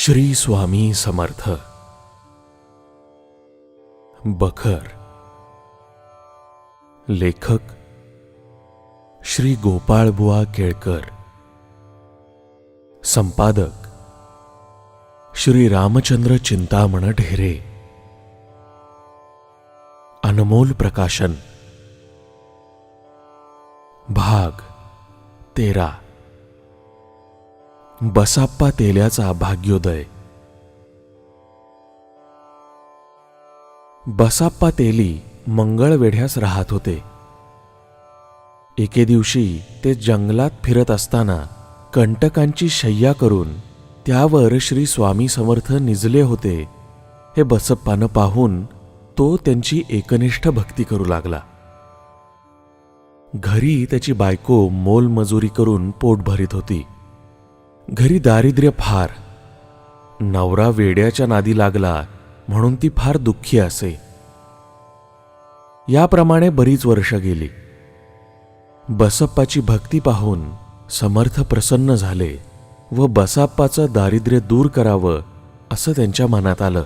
श्री स्वामी समर्थ। बखर। लेखक। श्री गोपाळबुवा केळकर। संपादक। श्री रामचंद्र चिंतामण ढेरे। अनमोल प्रकाशन। भाग तेरा। बसाप्पा तेल्याचा भाग्योदय. बसाप्पा तेली मंगळवेढ्यास राहत होते. एके दिवशी ते जंगलात फिरत असताना कंटकांची शय्या करून त्यावर श्री स्वामी समर्थ निजले होते हे बसप्पानं पाहून तो त्यांची एकनिष्ठ भक्ती करू लागला. घरी त्याची बायको मोलमजुरी करून पोट भरीत होती. घरी दारिद्र्य फार. नवरा वेड्याच्या नादी लागला म्हणून ती फार दुःखी असे. याप्रमाणे बरीच वर्ष गेली. बसप्पाची भक्ती पाहून समर्थ प्रसन्न झाले व बसाप्पाचं दारिद्र्य दूर करावं असं त्यांच्या मनात आलं.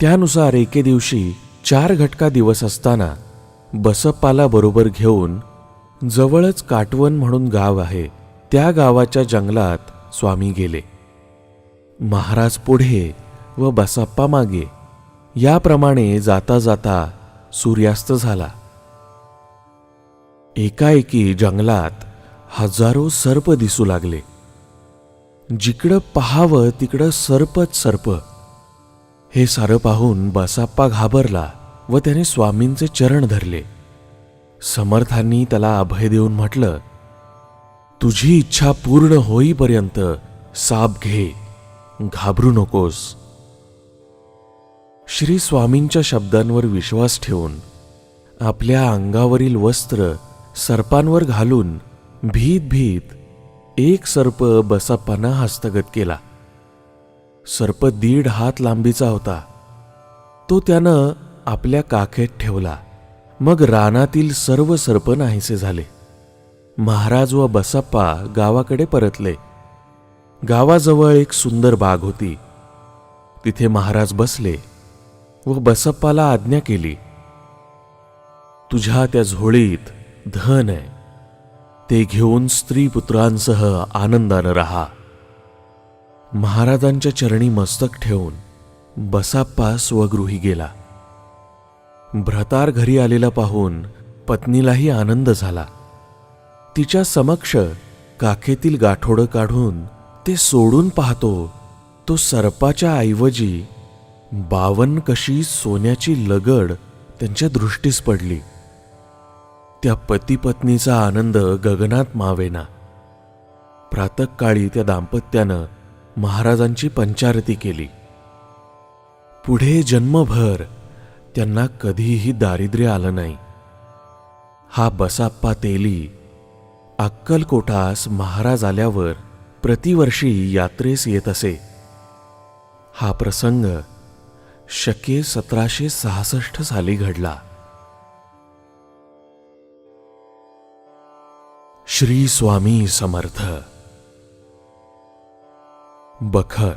त्यानुसार एके दिवशी चार घटका दिवस असताना बसप्पाला बरोबर घेऊन जवळच काटवण म्हणून गाव आहे. त्या गावाच्या जंगलात स्वामी गेले. महाराज पुढे व बसाप्पा मागे याप्रमाणे जाता जाता सूर्यास्त झाला. एकाएकी जंगलात हजारो सर्प दिसू लागले. जिकडं पहावं तिकडं सर्पच सर्प. हे सारं पाहून बसाप्पा घाबरला व त्याने स्वामींचे चरण धरले. समर्थांनी त्याला अभय देऊन म्हटलं तुझी इच्छा पूर्ण होईपर्यंत साप घे. घाबरू नकोस. श्री स्वामींच्या शब्दांवर विश्वास ठेवून आपल्या अंगावरील वस्त्र सर्पांवर घालून भीत भीत एक सर्प बसाप्पांना हस्तगत केला. सर्प दीड हात लांबीचा होता. तो त्यानं आपल्या काखेत ठेवला. मग रानातील सर्व सर्प नाहीसे झाले. महाराज व बसप्पा गावाकडे परतले. गावाजवळ एक सुंदर बाग होती. तिथे महाराज बसले व बसप्पाला आज्ञा केली तुझ्या त्या झोळीत धन आहे. ते घेऊन स्त्री पुत्रांसह आनंदानं राहा. महाराजांच्या चरणी मस्तक ठेवून बसाप्पा स्वगृही गेला. भ्रतार घरी आलेला पाहून पत्नीलाही आनंद झाला. तिच्या समक्ष काखेतील गाठोडं काढून ते सोडून पाहतो तो सर्पाच्या ऐवजी बावन कशी सोन्याची लगड त्यांच्या दृष्टीस पडली. त्या पतीपत्नीचा आनंद गगनात मावेना. प्रातकाळी त्या दाम्पत्यानं महाराजांची पंचारती केली. पुढे जन्मभर त्यांना कधीही दारिद्र्य आलं नाही. हा बसाप्पा तेली अक्कलकोटास महाराज आल्यावर प्रतिवर्षी यात्रेस येत असे. हा प्रसंग शके सतराशे सहासष्ट साली घडला. श्री स्वामी समर्थ. बखर.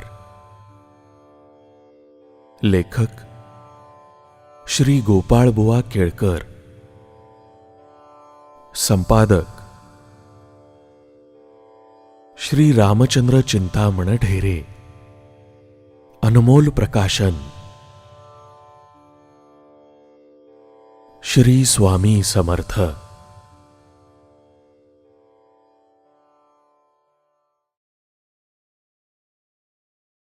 लेखक श्री गोपाळबुवा केळकर. संपादक श्री रामचंद्र चिंतामण ढेरे. अनमोल प्रकाशन. श्री स्वामी समर्थ.